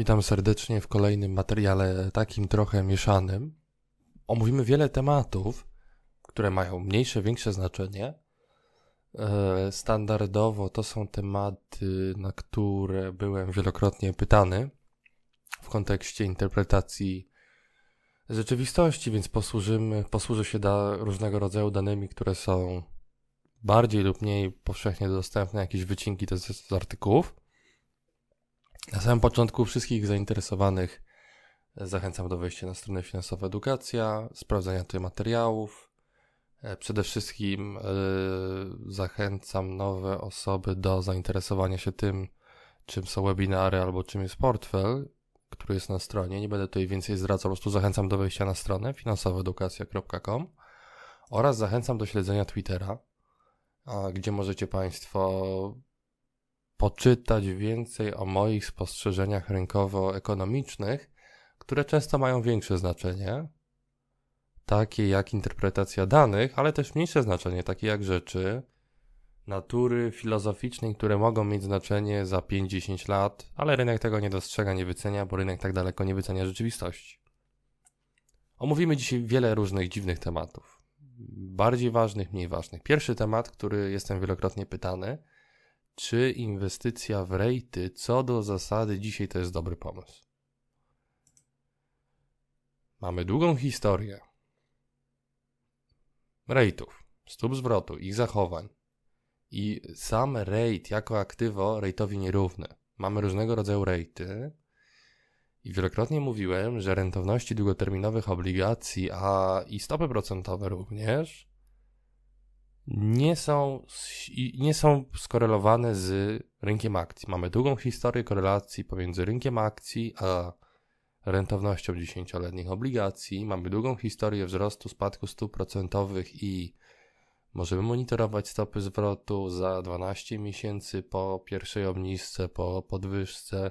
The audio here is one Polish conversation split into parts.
Witam serdecznie w kolejnym materiale takim trochę mieszanym. Omówimy wiele tematów, które mają mniejsze, większe znaczenie. E, Standardowo to są tematy, na które byłem wielokrotnie pytany w kontekście interpretacji rzeczywistości, więc posłużymy, posłużę się da, różnego rodzaju danymi, które są bardziej lub mniej powszechnie dostępne, jakieś wycinki z artykułów. Na samym początku wszystkich zainteresowanych zachęcam do wejścia na stronę Finansowa Edukacja, sprawdzenia tych materiałów. E, Przede wszystkim e, zachęcam nowe osoby do zainteresowania się tym, czym są webinary albo czym jest portfel, który jest na stronie. Nie będę tutaj więcej zdradzał, po prostu zachęcam do wejścia na stronę finansowaedukacja.com oraz zachęcam do śledzenia Twittera, gdzie możecie Państwo poczytać więcej o moich spostrzeżeniach rynkowo-ekonomicznych, które często mają większe znaczenie, takie jak interpretacja danych, ale też mniejsze znaczenie, takie jak rzeczy natury filozoficznej, które mogą mieć znaczenie za 5-10 lat, ale rynek tego nie dostrzega, nie wycenia, bo rynek tak daleko nie wycenia rzeczywistości. Omówimy dzisiaj wiele różnych dziwnych tematów. Bardziej ważnych, mniej ważnych. Pierwszy temat, który jestem wielokrotnie pytany, czy inwestycja w rejty co do zasady dzisiaj to jest dobry pomysł? Mamy długą historię rejtów, stóp zwrotu, ich zachowań i sam rejt jako aktywo rejtowi nierówny. Mamy różnego rodzaju rejty i wielokrotnie mówiłem, że rentowności długoterminowych obligacji, a i stopy procentowe również nie są, nie są skorelowane z rynkiem akcji. Mamy długą historię korelacji pomiędzy rynkiem akcji a rentownością 10-letnich obligacji. Mamy długą historię wzrostu, spadku stóp procentowych i możemy monitorować stopy zwrotu za 12 miesięcy po pierwszej obniżce, po podwyżce.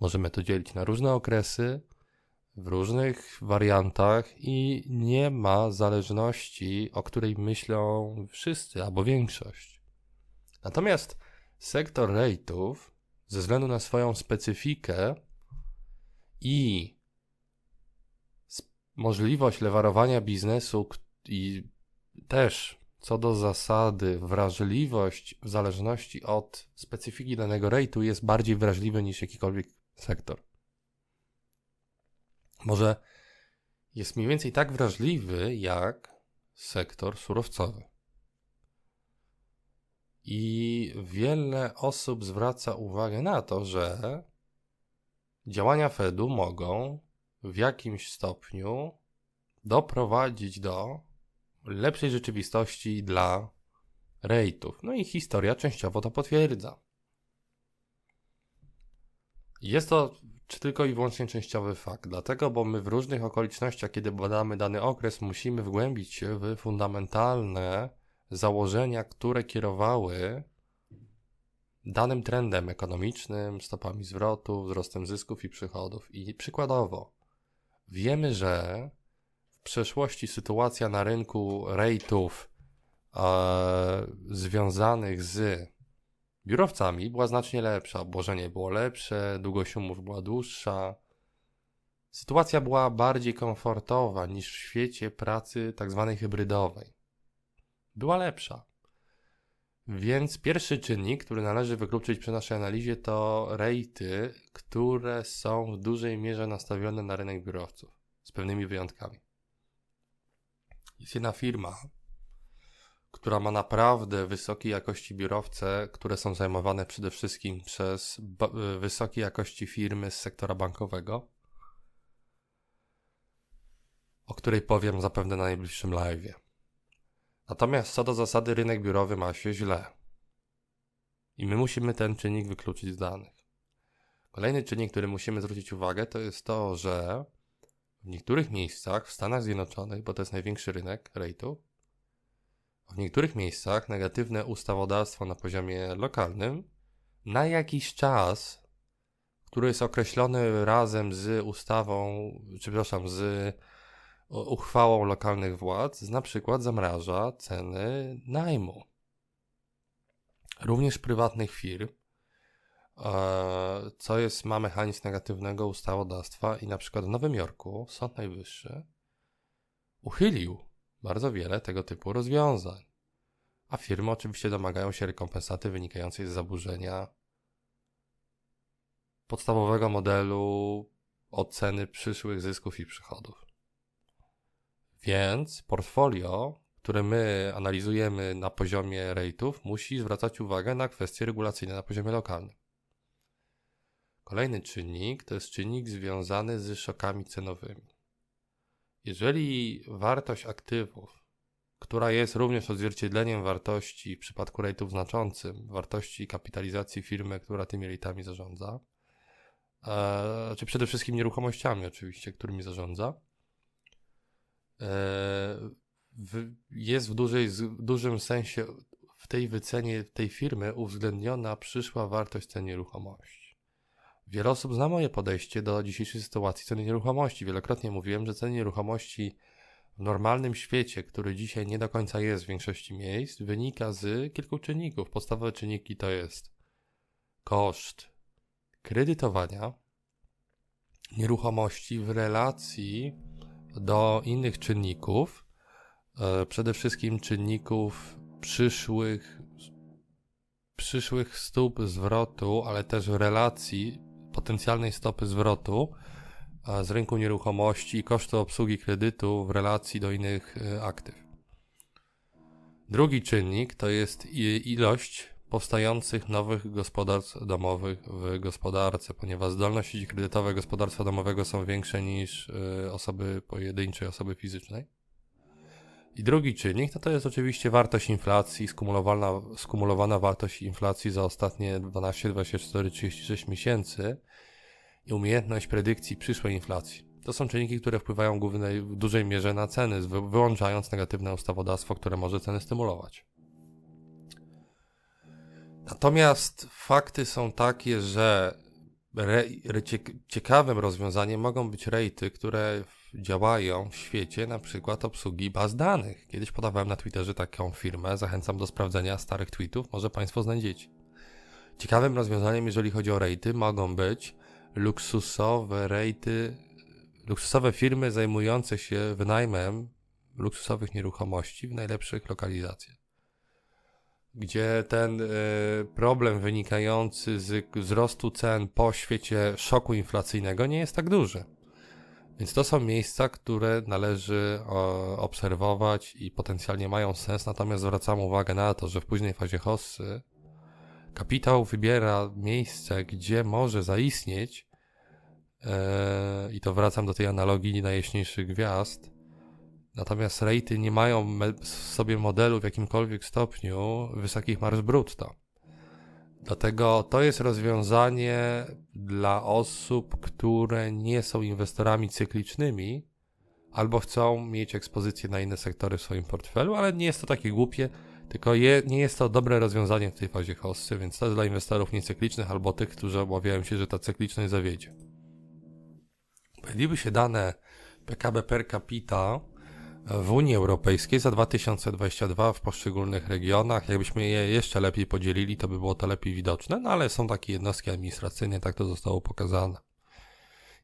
Możemy to dzielić na różne okresy w różnych wariantach i nie ma zależności, o której myślą wszyscy albo większość. Natomiast sektor rate'ów, ze względu na swoją specyfikę i możliwość lewarowania biznesu i też co do zasady wrażliwość w zależności od specyfiki danego rate'u jest bardziej wrażliwy niż jakikolwiek sektor może jest mniej więcej tak wrażliwy jak sektor surowcowy. I wiele osób zwraca uwagę na to, że działania Fedu mogą w jakimś stopniu doprowadzić do lepszej rzeczywistości dla rejtów. No i historia częściowo to potwierdza. Jest to czy tylko i wyłącznie częściowy fakt. Dlatego, bo my w różnych okolicznościach, kiedy badamy dany okres, musimy wgłębić się w fundamentalne założenia, które kierowały danym trendem ekonomicznym, stopami zwrotu, wzrostem zysków i przychodów. I przykładowo, wiemy, że w przeszłości sytuacja na rynku rejtów e, związanych z biurowcami była znacznie lepsza. Obłożenie było lepsze, długość umów była dłuższa. Sytuacja była bardziej komfortowa niż w świecie pracy tzw. Tak hybrydowej. Była lepsza. Więc pierwszy czynnik, który należy wykluczyć przy naszej analizie, to rejty, które są w dużej mierze nastawione na rynek biurowców, z pewnymi wyjątkami. Jest jedna firma, która ma naprawdę wysokiej jakości biurowce, które są zajmowane przede wszystkim przez y, wysokiej jakości firmy z sektora bankowego, o której powiem zapewne na najbliższym live. Natomiast co do zasady, rynek biurowy ma się źle. I my musimy ten czynnik wykluczyć z danych. Kolejny czynnik, który musimy zwrócić uwagę, to jest to, że w niektórych miejscach w Stanach Zjednoczonych, bo to jest największy rynek rejtu, w niektórych miejscach negatywne ustawodawstwo na poziomie lokalnym na jakiś czas, który jest określony razem z ustawą, czy przepraszam, z uchwałą lokalnych władz, na przykład zamraża ceny najmu. Również prywatnych firm, e, co jest, ma mechanizm negatywnego ustawodawstwa i na przykład w Nowym Jorku Sąd Najwyższy uchylił bardzo wiele tego typu rozwiązań. A firmy oczywiście domagają się rekompensaty wynikającej z zaburzenia podstawowego modelu oceny przyszłych zysków i przychodów. Więc portfolio, które my analizujemy na poziomie rate'ów, musi zwracać uwagę na kwestie regulacyjne na poziomie lokalnym. Kolejny czynnik to jest czynnik związany z szokami cenowymi. Jeżeli wartość aktywów, która jest również odzwierciedleniem wartości w przypadku rate'ów znaczącym, wartości kapitalizacji firmy, która tymi rate'ami zarządza, e, czy przede wszystkim nieruchomościami oczywiście, którymi zarządza, e, w, jest w, dużej, w dużym sensie w tej wycenie tej firmy uwzględniona przyszła wartość cen nieruchomości. Wiele osób zna moje podejście do dzisiejszej sytuacji ceny nieruchomości. Wielokrotnie mówiłem, że ceny nieruchomości w normalnym świecie, który dzisiaj nie do końca jest w większości miejsc, wynika z kilku czynników. Podstawowe czynniki to jest koszt kredytowania nieruchomości w relacji do innych czynników, e, przede wszystkim czynników przyszłych, przyszłych stóp zwrotu, ale też relacji potencjalnej stopy zwrotu z rynku nieruchomości i kosztu obsługi kredytu w relacji do innych e, aktyw. Drugi czynnik to jest ilość powstających nowych gospodarstw domowych w gospodarce, ponieważ zdolności kredytowe gospodarstwa domowego są większe niż e, osoby pojedynczej, osoby fizycznej. I drugi czynnik to, to jest oczywiście wartość inflacji, skumulowana, skumulowana wartość inflacji za ostatnie 12, 24, 36 miesięcy i umiejętność predykcji przyszłej inflacji. To są czynniki, które wpływają głównej, w dużej mierze na ceny, wyłączając negatywne ustawodawstwo, które może ceny stymulować. Natomiast fakty są takie, że re, re, ciekawym rozwiązaniem mogą być rejty, które działają w świecie na przykład obsługi baz danych. Kiedyś podawałem na Twitterze taką firmę, zachęcam do sprawdzenia starych tweetów, może Państwo znajdziecie. Ciekawym rozwiązaniem, jeżeli chodzi o rejty, mogą być luksusowe rejty, luksusowe firmy zajmujące się wynajmem luksusowych nieruchomości w najlepszych lokalizacjach. Gdzie ten y, problem wynikający z wzrostu cen po świecie szoku inflacyjnego nie jest tak duży. Więc to są miejsca, które należy o, obserwować i potencjalnie mają sens, natomiast zwracam uwagę na to, że w późnej fazie hossy kapitał wybiera miejsce, gdzie może zaistnieć e, i to wracam do tej analogii najjaśniejszych gwiazd, natomiast rejty nie mają w sobie modelu w jakimkolwiek stopniu wysokich marż brutto. Dlatego to jest rozwiązanie dla osób, które nie są inwestorami cyklicznymi albo chcą mieć ekspozycję na inne sektory w swoim portfelu, ale nie jest to takie głupie, tylko je, nie jest to dobre rozwiązanie w tej fazie hossy, więc to jest dla inwestorów niecyklicznych albo tych, którzy obawiają się, że ta cykliczność zawiedzie. Pojawiły się dane PKB per capita w Unii Europejskiej za 2022 w poszczególnych regionach. Jakbyśmy je jeszcze lepiej podzielili, to by było to lepiej widoczne, no ale są takie jednostki administracyjne, tak to zostało pokazane.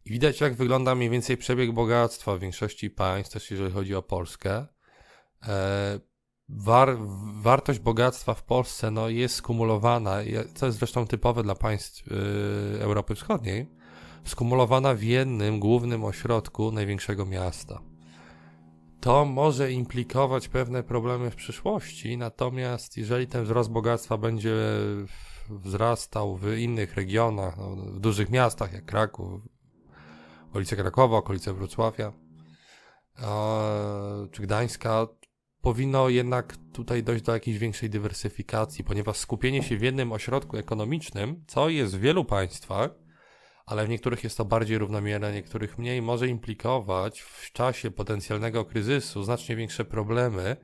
I widać, jak wygląda mniej więcej przebieg bogactwa w większości państw, też jeżeli chodzi o Polskę. E, war, wartość bogactwa w Polsce no, jest skumulowana, co jest zresztą typowe dla państw yy, Europy Wschodniej, skumulowana w jednym głównym ośrodku największego miasta. To może implikować pewne problemy w przyszłości, natomiast jeżeli ten wzrost bogactwa będzie wzrastał w innych regionach, no, w dużych miastach jak Kraków, okolice Krakowa, okolice Wrocławia, czy Gdańska, powinno jednak tutaj dojść do jakiejś większej dywersyfikacji, ponieważ skupienie się w jednym ośrodku ekonomicznym, co jest w wielu państwach, ale w niektórych jest to bardziej równomierne, niektórych mniej, może implikować w czasie potencjalnego kryzysu znacznie większe problemy.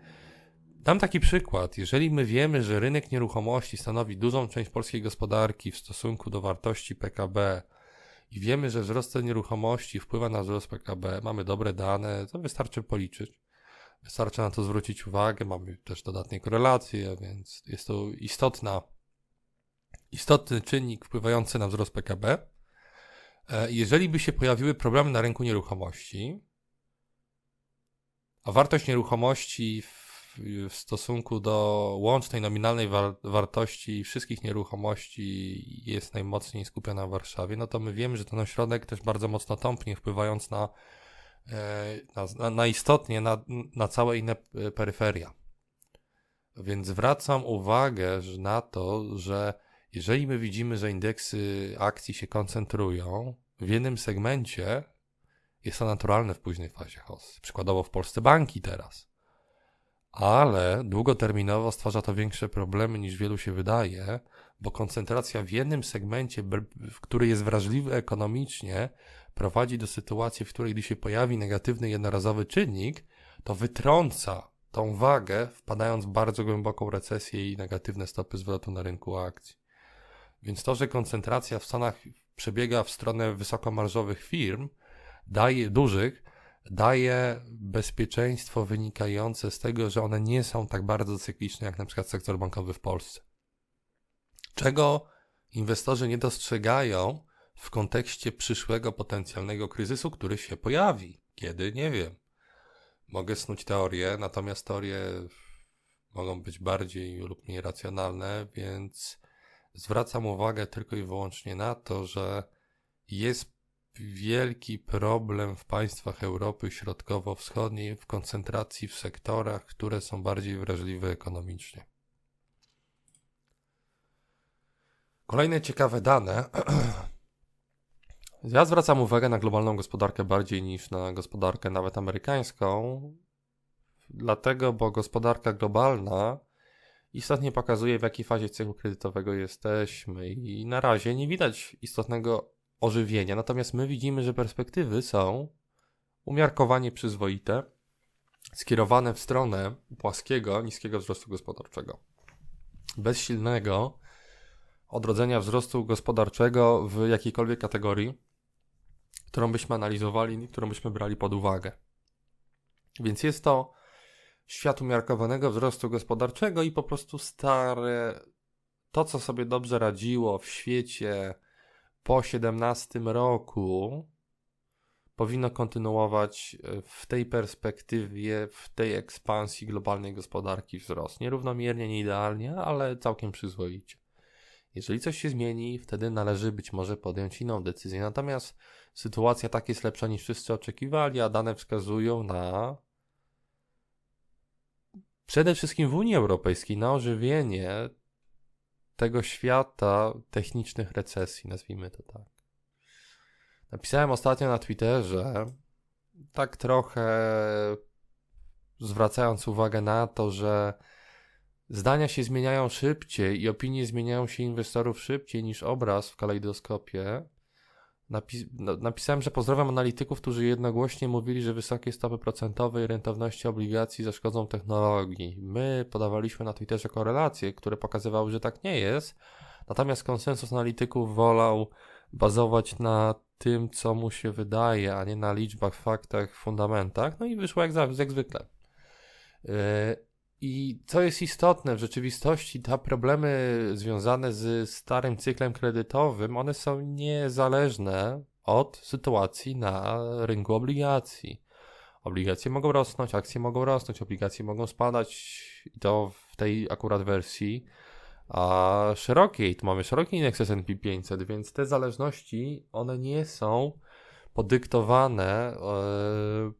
Dam taki przykład. Jeżeli my wiemy, że rynek nieruchomości stanowi dużą część polskiej gospodarki w stosunku do wartości PKB i wiemy, że wzrost cen nieruchomości wpływa na wzrost PKB, mamy dobre dane, to wystarczy policzyć. Wystarczy na to zwrócić uwagę, mamy też dodatnie korelacje, więc jest to istotna istotny czynnik wpływający na wzrost PKB. E, Jeżeli by się pojawiły problemy na rynku nieruchomości, a wartość nieruchomości w, w stosunku do łącznej nominalnej war, wartości wszystkich nieruchomości jest najmocniej skupiona w Warszawie, no to my wiemy, że ten ośrodek też bardzo mocno tąpnie, wpływając na, e, na, na, istotnie na, na całe inne e, peryferia. Więc zwracam uwagę na to, że jeżeli my widzimy, że indeksy akcji się koncentrują w jednym segmencie, jest to naturalne w późnej fazie hossy. Przykładowo w Polsce banki teraz. Ale długoterminowo stwarza to większe problemy niż wielu się wydaje, bo koncentracja w jednym segmencie, który jest wrażliwy ekonomicznie, prowadzi do sytuacji, w której gdy się pojawi negatywny jednorazowy czynnik, to wytrąca tą wagę, wpadając w bardzo głęboką recesję i negatywne stopy zwrotu na rynku akcji. Więc to, że koncentracja w Stanach przebiega w stronę wysokomarżowych firm, daje dużych, daje bezpieczeństwo wynikające z tego, że one nie są tak bardzo cykliczne jak na przykład sektor bankowy w Polsce. Czego inwestorzy nie dostrzegają w kontekście przyszłego potencjalnego kryzysu, który się pojawi. Kiedy? Nie wiem. Mogę snuć teorie, natomiast teorie mogą być bardziej lub mniej racjonalne, więc zwracam uwagę tylko i wyłącznie na to, że jest wielki problem w państwach Europy Środkowo-Wschodniej w koncentracji w sektorach, które są bardziej wrażliwe ekonomicznie. Kolejne ciekawe dane. Ja zwracam uwagę na globalną gospodarkę bardziej niż na gospodarkę nawet amerykańską, dlatego, bo gospodarka globalna istotnie pokazuje, w jakiej fazie cyklu kredytowego jesteśmy i na razie nie widać istotnego ożywienia, natomiast my widzimy, że perspektywy są umiarkowanie przyzwoite, skierowane w stronę płaskiego, niskiego wzrostu gospodarczego. Bez silnego odrodzenia wzrostu gospodarczego w jakiejkolwiek kategorii, którą byśmy analizowali, którą byśmy brali pod uwagę. Więc jest to świat umiarkowanego wzrostu gospodarczego i po prostu stare, to co sobie dobrze radziło w świecie po 17 roku, powinno kontynuować w tej perspektywie, w tej ekspansji globalnej gospodarki wzrost. Nierównomiernie, nie idealnie, ale całkiem przyzwoicie. Jeżeli coś się zmieni, wtedy należy być może podjąć inną decyzję. Natomiast sytuacja tak jest lepsza niż wszyscy oczekiwali, a dane wskazują na przede wszystkim w Unii Europejskiej na ożywienie tego świata technicznych recesji, nazwijmy to tak. Napisałem ostatnio na Twitterze, tak trochę zwracając uwagę na to, że zdania się zmieniają szybciej i opinie zmieniają się inwestorów szybciej niż obraz w kalejdoskopie. Napis napisałem, że pozdrawiam analityków, którzy jednogłośnie mówili, że wysokie stopy procentowe i rentowności obligacji zaszkodzą technologii. My podawaliśmy na Twitterze korelacje, które pokazywały, że tak nie jest. Natomiast konsensus analityków wolał bazować na tym, co mu się wydaje, a nie na liczbach, faktach, fundamentach. No i wyszło jak, jak zwykle. Yy, I co jest istotne, w rzeczywistości te problemy związane z starym cyklem kredytowym, one są niezależne od sytuacji na rynku obligacji. Obligacje mogą rosnąć, akcje mogą rosnąć, obligacje mogą spadać i to w tej akurat wersji, a szerokiej, tu mamy szeroki indeks S&P 500, więc te zależności, one nie są podyktowane yy,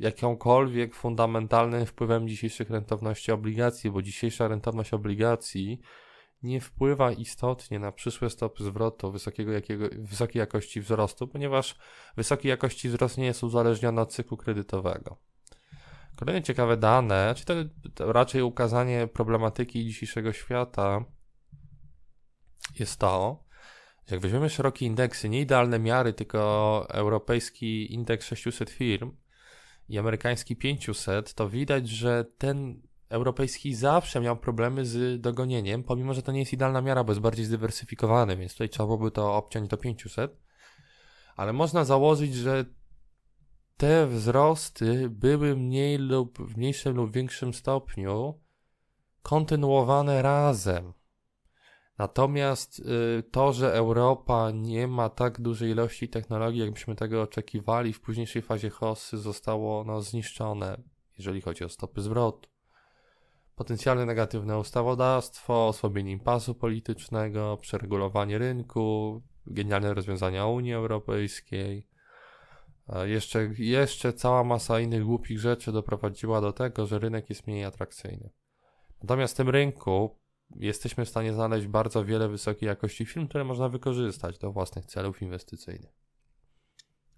jakąkolwiek fundamentalnym wpływem dzisiejszych rentowności obligacji, bo dzisiejsza rentowność obligacji nie wpływa istotnie na przyszłe stopy zwrotu wysokiego jakiego, wysokiej jakości wzrostu, ponieważ wysokiej jakości wzrost nie jest uzależniony od cyklu kredytowego. Kolejne ciekawe dane, czy to, to raczej ukazanie problematyki dzisiejszego świata jest to, że jak weźmiemy szerokie indeksy, nie idealne miary, tylko europejski indeks 600 firm, i amerykański 500, to widać, że ten europejski zawsze miał problemy z dogonieniem, pomimo że to nie jest idealna miara, bo jest bardziej zdywersyfikowany, więc tutaj trzeba byłoby to obciąć do 500. Ale można założyć, że te wzrosty były mniej lub w mniejszym lub większym stopniu kontynuowane razem. Natomiast y, to, że Europa nie ma tak dużej ilości technologii, jakbyśmy tego oczekiwali, w późniejszej fazie hossy zostało no, zniszczone, jeżeli chodzi o stopy zwrotu. Potencjalnie negatywne ustawodawstwo, osłabienie impasu politycznego, przeregulowanie rynku, genialne rozwiązania Unii Europejskiej. Jeszcze, jeszcze cała masa innych głupich rzeczy doprowadziła do tego, że rynek jest mniej atrakcyjny. Natomiast w tym rynku jesteśmy w stanie znaleźć bardzo wiele wysokiej jakości film, które można wykorzystać do własnych celów inwestycyjnych.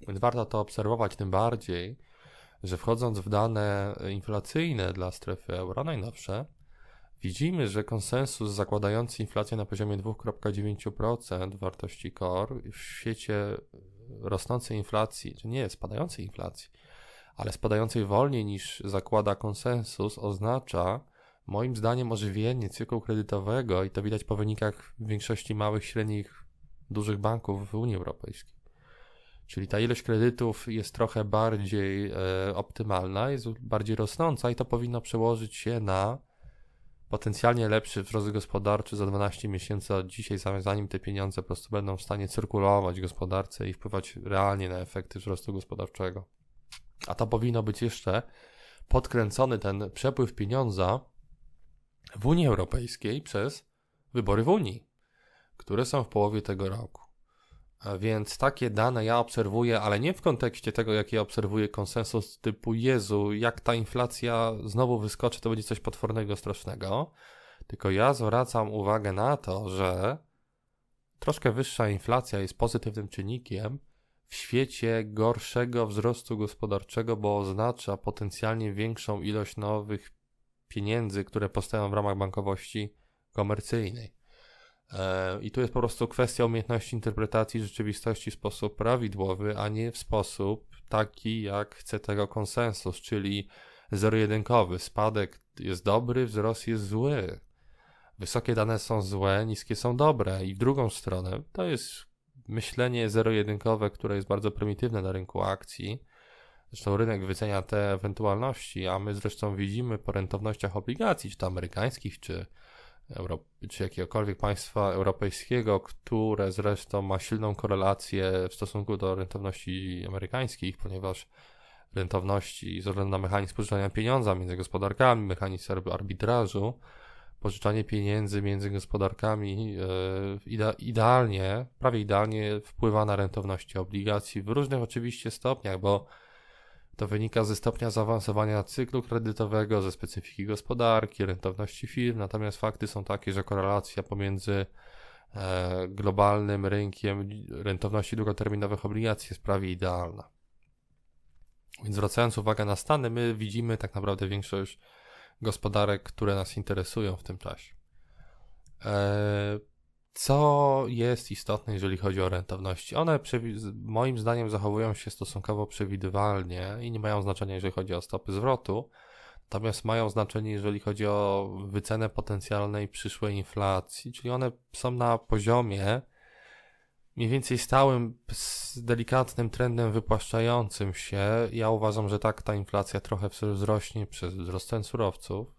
Więc warto to obserwować tym bardziej, że wchodząc w dane inflacyjne dla strefy euro, najnowsze, widzimy, że konsensus zakładający inflację na poziomie 2,9% wartości core w świecie rosnącej inflacji, czy nie spadającej inflacji, ale spadającej wolniej niż zakłada konsensus, oznacza moim zdaniem ożywienie cyklu kredytowego i to widać po wynikach większości małych, średnich, dużych banków w Unii Europejskiej. Czyli ta ilość kredytów jest trochę bardziej e, optymalna, jest bardziej rosnąca i to powinno przełożyć się na potencjalnie lepszy wzrost gospodarczy za 12 miesięcy od dzisiaj, zanim te pieniądze po prostu będą w stanie cyrkulować w gospodarce i wpływać realnie na efekty wzrostu gospodarczego. A to powinno być jeszcze podkręcony ten przepływ pieniądza w Unii Europejskiej przez wybory w Unii, które są w połowie tego roku. A więc takie dane ja obserwuję, ale nie w kontekście tego, jakie obserwuję konsensus typu Jezu, jak ta inflacja znowu wyskoczy, to będzie coś potwornego, strasznego. Tylko ja zwracam uwagę na to, że troszkę wyższa inflacja jest pozytywnym czynnikiem w świecie gorszego wzrostu gospodarczego, bo oznacza potencjalnie większą ilość nowych pieniędzy, które powstają w ramach bankowości komercyjnej. E, I tu jest po prostu kwestia umiejętności interpretacji rzeczywistości w sposób prawidłowy, a nie w sposób taki, jak chce tego konsensus, czyli zero-jedynkowy. Spadek jest dobry, wzrost jest zły. Wysokie dane są złe, niskie są dobre. I w drugą stronę to jest myślenie zero-jedynkowe, które jest bardzo prymitywne na rynku akcji. Zresztą rynek wycenia te ewentualności, a my zresztą widzimy po rentownościach obligacji, czy to amerykańskich, czy Europy, czy jakiegokolwiek państwa europejskiego, które zresztą ma silną korelację w stosunku do rentowności amerykańskich, ponieważ rentowności ze względu na mechanizm pożyczania pieniądza między gospodarkami, mechanizm arbitrażu, pożyczanie pieniędzy między gospodarkami e, idealnie, prawie idealnie wpływa na rentowności obligacji w różnych oczywiście stopniach, bo to wynika ze stopnia zaawansowania cyklu kredytowego, ze specyfiki gospodarki, rentowności firm, natomiast fakty są takie, że korelacja pomiędzy e, globalnym rynkiem rentowności długoterminowych obligacji jest prawie idealna. Więc zwracając uwagę na Stany, my widzimy tak naprawdę większość gospodarek, które nas interesują w tym czasie. E, co jest istotne, jeżeli chodzi o rentowności? One moim zdaniem zachowują się stosunkowo przewidywalnie i nie mają znaczenia, jeżeli chodzi o stopy zwrotu, natomiast mają znaczenie, jeżeli chodzi o wycenę potencjalnej przyszłej inflacji, czyli one są na poziomie mniej więcej stałym, z delikatnym trendem wypłaszczającym się. Ja uważam, że tak ta inflacja trochę wzrośnie przez wzrost cen surowców.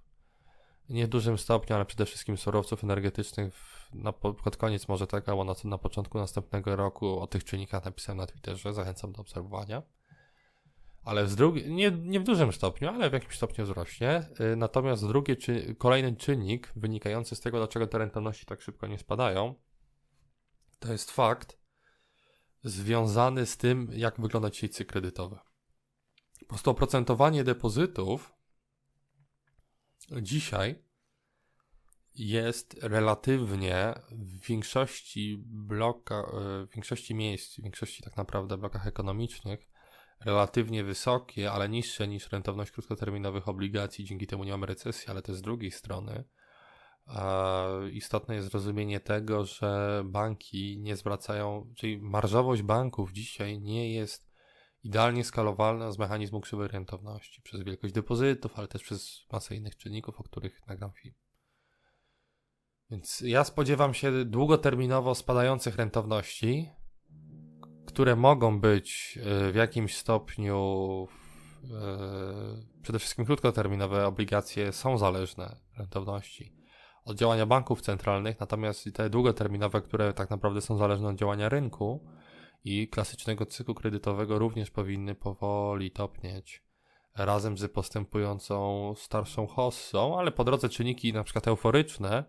Nie w dużym stopniu, ale przede wszystkim surowców energetycznych na, pod koniec może tak, albo na, na początku następnego roku o tych czynnikach napisałem na Twitterze, zachęcam do obserwowania. Ale z drugi, nie, nie w dużym stopniu, ale w jakimś stopniu wzrośnie. Y, natomiast drugi, czy, kolejny czynnik wynikający z tego, dlaczego te rentowności tak szybko nie spadają, to jest fakt związany z tym, jak wygląda dzisiaj cykl kredytowy. Po prostu oprocentowanie depozytów dzisiaj jest relatywnie w większości bloka, e, w większości miejsc, w większości tak naprawdę blokach ekonomicznych relatywnie wysokie, ale niższe niż rentowność krótkoterminowych obligacji, dzięki temu nie mamy recesji, ale też z drugiej strony istotne jest zrozumienie tego, że banki nie zwracają, czyli marżowość banków dzisiaj nie jest idealnie skalowalna z mechanizmu krzywej rentowności przez wielkość depozytów, ale też przez masę innych czynników, o których nagram film. Więc ja spodziewam się długoterminowo spadających rentowności, które mogą być e, w jakimś stopniu, e, przede wszystkim krótkoterminowe obligacje są zależne rentowności od działania banków centralnych, natomiast te długoterminowe, które tak naprawdę są zależne od działania rynku i klasycznego cyklu kredytowego, również powinny powoli topnieć razem z postępującą starszą hossą, ale po drodze czynniki na przykład euforyczne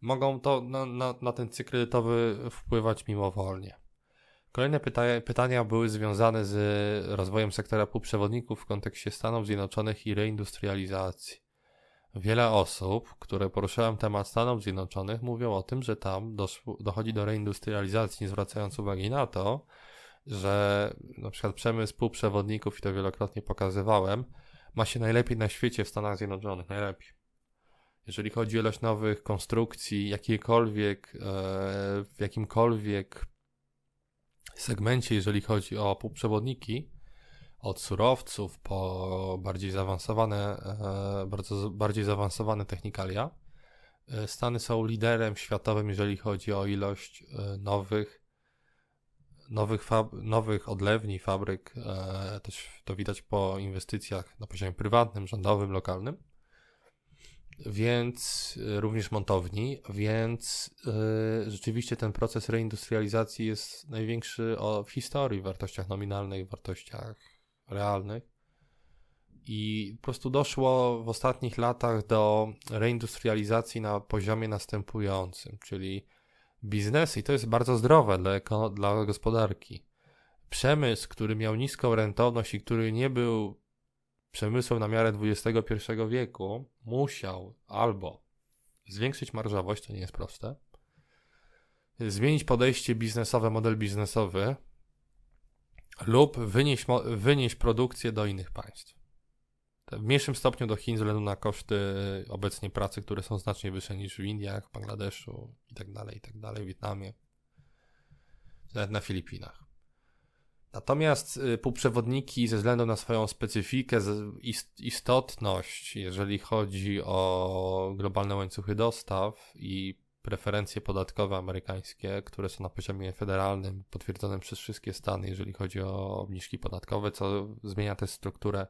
mogą to na, na, na ten cykl kredytowy wpływać mimowolnie. Kolejne pyta pytania były związane z rozwojem sektora półprzewodników w kontekście Stanów Zjednoczonych i reindustrializacji. Wiele osób, które poruszyłem temat Stanów Zjednoczonych, mówią o tym, że tam dochodzi do reindustrializacji, nie zwracając uwagi na to, że na przykład przemysł półprzewodników, i to wielokrotnie pokazywałem, ma się najlepiej na świecie w Stanach Zjednoczonych, najlepiej. Jeżeli chodzi o ilość nowych konstrukcji, jakiejkolwiek, e, w jakimkolwiek segmencie, jeżeli chodzi o półprzewodniki, od surowców po bardziej zaawansowane, e, bardzo bardziej zaawansowane technikalia, e, Stany są liderem światowym, jeżeli chodzi o ilość nowych nowych, fab, nowych odlewni, fabryk, e, też to widać po inwestycjach na poziomie prywatnym, rządowym, lokalnym, więc e, również montowni, więc e, rzeczywiście ten proces reindustrializacji jest największy w historii, w wartościach nominalnych, w wartościach realnych. I po prostu doszło w ostatnich latach do reindustrializacji na poziomie następującym, czyli biznesy i to jest bardzo zdrowe dla, dla gospodarki. Przemysł, który miał niską rentowność i który nie był przemysłem na miarę XXI wieku, musiał albo zwiększyć marżowość, to nie jest proste, zmienić podejście biznesowe, model biznesowy lub wynieść, wynieść produkcję do innych państw w mniejszym stopniu do Chin ze względu na koszty obecnie pracy, które są znacznie wyższe niż w Indiach, Bangladeszu i tak dalej, i tak Wietnamie, nawet na Filipinach. Natomiast y, półprzewodniki ze względu na swoją specyfikę, istotność, jeżeli chodzi o globalne łańcuchy dostaw i preferencje podatkowe amerykańskie, które są na poziomie federalnym, potwierdzonym przez wszystkie Stany, jeżeli chodzi o obniżki podatkowe, co zmienia tę strukturę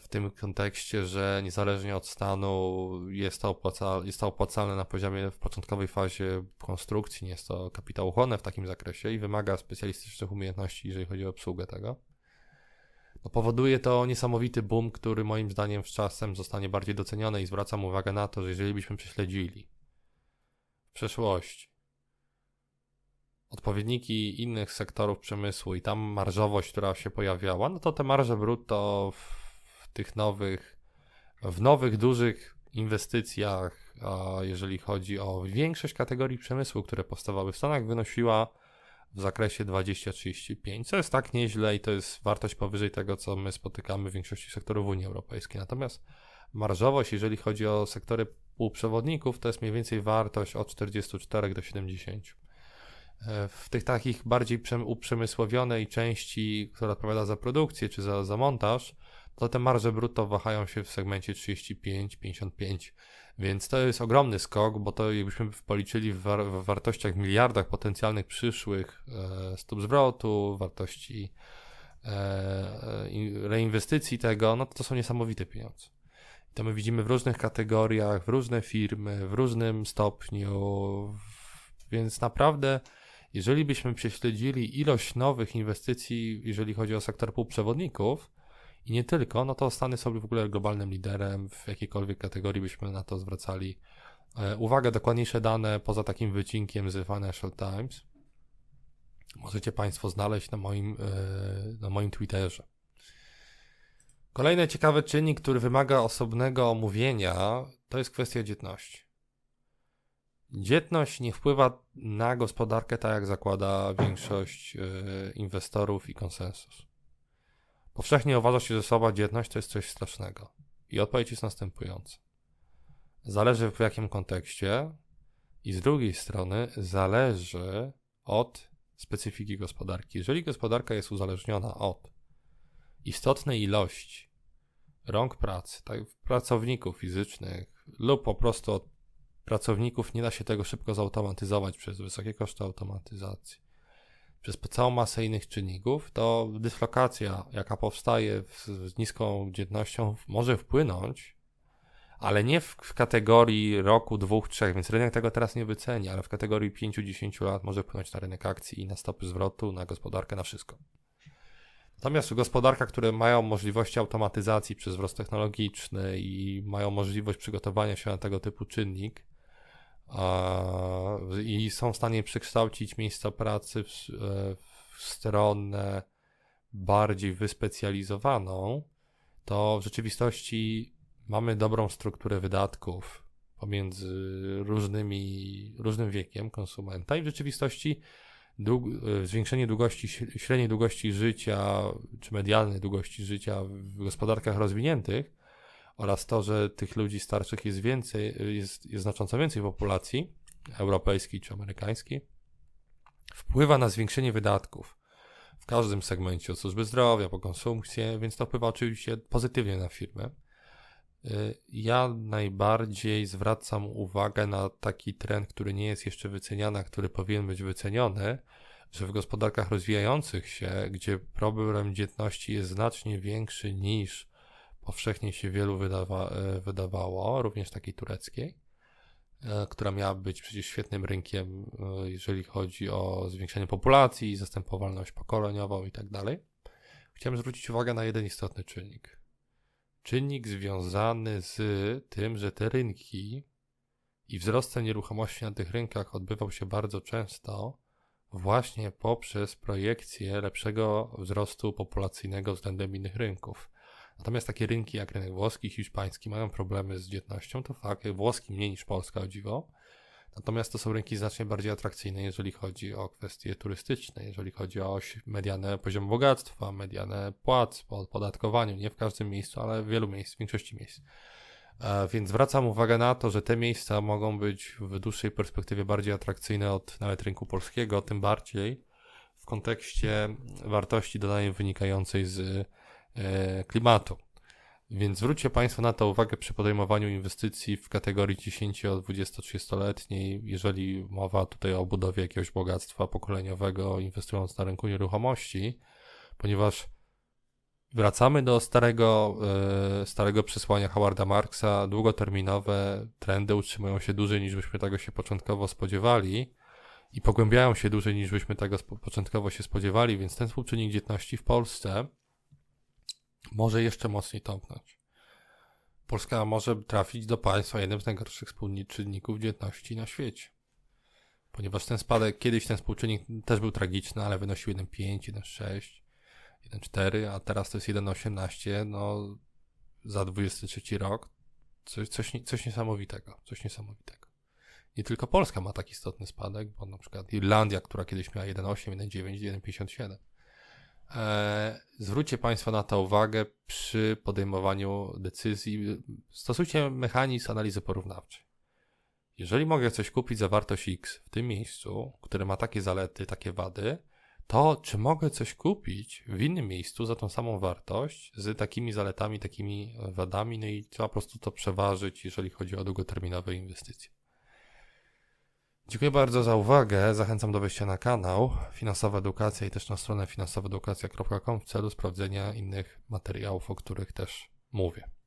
w tym kontekście, że niezależnie od stanu jest to, opłaca, jest to opłacalne na poziomie w początkowej fazie konstrukcji, nie jest to kapitałochłonne w takim zakresie i wymaga specjalistycznych umiejętności, jeżeli chodzi o obsługę tego. No powoduje to niesamowity boom, który moim zdaniem z czasem zostanie bardziej doceniony i zwracam uwagę na to, że jeżeli byśmy prześledzili w przeszłości odpowiedniki innych sektorów przemysłu i tam marżowość, która się pojawiała, no to te marże brutto w tych nowych, w nowych, dużych inwestycjach, a jeżeli chodzi o większość kategorii przemysłu, które powstawały w Stanach, wynosiła w zakresie 20-35, co jest tak nieźle i to jest wartość powyżej tego, co my spotykamy w większości sektorów Unii Europejskiej. Natomiast marżowość, jeżeli chodzi o sektory półprzewodników, to jest mniej więcej wartość od 44 do 70. E, w tych takich bardziej uprzemysłowionej części, która odpowiada za produkcję czy za, za montaż, to te marże brutto wahają się w segmencie 35-55, więc to jest ogromny skok, bo to jakbyśmy policzyli w, war w wartościach miliardach potencjalnych przyszłych e, stóp zwrotu, wartości e, reinwestycji tego, no to, to są niesamowite pieniądze. To my widzimy w różnych kategoriach, w różne firmy, w różnym stopniu, więc naprawdę jeżeli byśmy prześledzili ilość nowych inwestycji, jeżeli chodzi o sektor półprzewodników, i nie tylko, no to Stany są w ogóle globalnym liderem w jakiejkolwiek kategorii byśmy na to zwracali e, uwagę. Dokładniejsze dane poza takim wycinkiem z Financial Times możecie Państwo znaleźć na moim, e, na moim Twitterze. Kolejny ciekawy czynnik, który wymaga osobnego omówienia, to jest kwestia dzietności. Dzietność nie wpływa na gospodarkę tak, jak zakłada większość e, inwestorów i konsensus. Powszechnie uważa się, że słaba dzietność to jest coś strasznego. I odpowiedź jest następująca. Zależy w jakim kontekście i z drugiej strony zależy od specyfiki gospodarki. Jeżeli gospodarka jest uzależniona od istotnej ilości rąk pracy, tak, pracowników fizycznych lub po prostu od pracowników, nie da się tego szybko zautomatyzować przez wysokie koszty automatyzacji przez całą masę innych czynników, to dyslokacja, jaka powstaje z, niską dzietnością, może wpłynąć, ale nie w, w kategorii roku, dwóch, trzech, więc rynek tego teraz nie wyceni, ale w kategorii 5-10 lat może wpłynąć na rynek akcji i na stopy zwrotu, na gospodarkę, na wszystko. Natomiast w gospodarkach, które mają możliwości automatyzacji przez wzrost technologiczny i mają możliwość przygotowania się na tego typu czynnik i są w stanie przekształcić miejsca pracy w, e, w stronę bardziej wyspecjalizowaną, to w rzeczywistości mamy dobrą strukturę wydatków pomiędzy różnymi, różnym wiekiem konsumenta i w rzeczywistości dług, e, zwiększenie długości, średniej długości życia, czy medialnej długości życia w gospodarkach rozwiniętych oraz to, że tych ludzi starszych jest więcej, jest, jest znacząco więcej w populacji europejskiej czy amerykańskiej, wpływa na zwiększenie wydatków w każdym segmencie, od służby zdrowia po konsumpcję, więc to wpływa oczywiście pozytywnie na firmę. Y, ja najbardziej zwracam uwagę na taki trend, który nie jest jeszcze wyceniany, a który powinien być wyceniony, że w gospodarkach rozwijających się, gdzie problem dzietności jest znacznie większy niż powszechnie się wielu wydawa y, wydawało, również takiej tureckiej, y, która miała być przecież świetnym rynkiem, jeżeli chodzi o zwiększenie populacji, zastępowalność pokoleniową i tak dalej. Chciałem zwrócić uwagę na jeden istotny czynnik czynnik związany z tym, że te rynki i wzrost cen nieruchomości na tych rynkach odbywał się bardzo często właśnie poprzez projekcję lepszego wzrostu populacyjnego względem innych rynków. Natomiast takie rynki jak rynek włoski, hiszpański mają problemy z dzietnością, to fakt, włoski mniej niż Polska o dziwo, Natomiast to są rynki znacznie bardziej atrakcyjne, jeżeli chodzi o kwestie turystyczne, jeżeli chodzi o mediane poziom bogactwa, mediane płac po odpodatkowaniu, nie w każdym miejscu, ale w wielu miejsc, w większości miejsc. E, więc zwracam uwagę na to, że te miejsca mogą być w dłuższej perspektywie bardziej atrakcyjne od nawet rynku polskiego, tym bardziej w kontekście wartości dodanej wynikającej z e, klimatu. Więc zwróćcie Państwo na to uwagę przy podejmowaniu inwestycji w kategorii 10-20-30-letniej, jeżeli mowa tutaj o budowie jakiegoś bogactwa pokoleniowego, inwestując na rynku nieruchomości, ponieważ wracamy do starego, e, starego przesłania Howarda Marksa. Długoterminowe trendy utrzymują się dłużej niż byśmy tego się początkowo spodziewali i pogłębiają się dłużej niż byśmy tego początkowo się spodziewali, więc ten współczynnik dzietności w Polsce może jeszcze mocniej tąpnąć. Polska może trafić do państwa jednym z najgorszych współczynników dzietności na świecie. Ponieważ ten spadek, kiedyś ten współczynnik też był tragiczny, ale wynosił 1,5, 1,6, 1,4, a teraz to jest 1,18, no za 23 rok. Coś, coś, coś niesamowitego, coś niesamowitego. Nie tylko Polska ma tak istotny spadek, bo na przykład Irlandia, która kiedyś miała 1,8, 1,9, 1,57. E, zwróćcie Państwo na to uwagę przy podejmowaniu decyzji. Stosujcie mechanizm analizy porównawczej. Jeżeli mogę coś kupić za wartość X w tym miejscu, które ma takie zalety, takie wady, to czy mogę coś kupić w innym miejscu za tą samą wartość, z takimi zaletami, takimi wadami, no i trzeba po prostu to przeważyć, jeżeli chodzi o długoterminowe inwestycje. Dziękuję bardzo za uwagę. Zachęcam do wejścia na kanał Finansowa Edukacja i też na stronę finansowaedukacja.com w celu sprawdzenia innych materiałów, o których też mówię.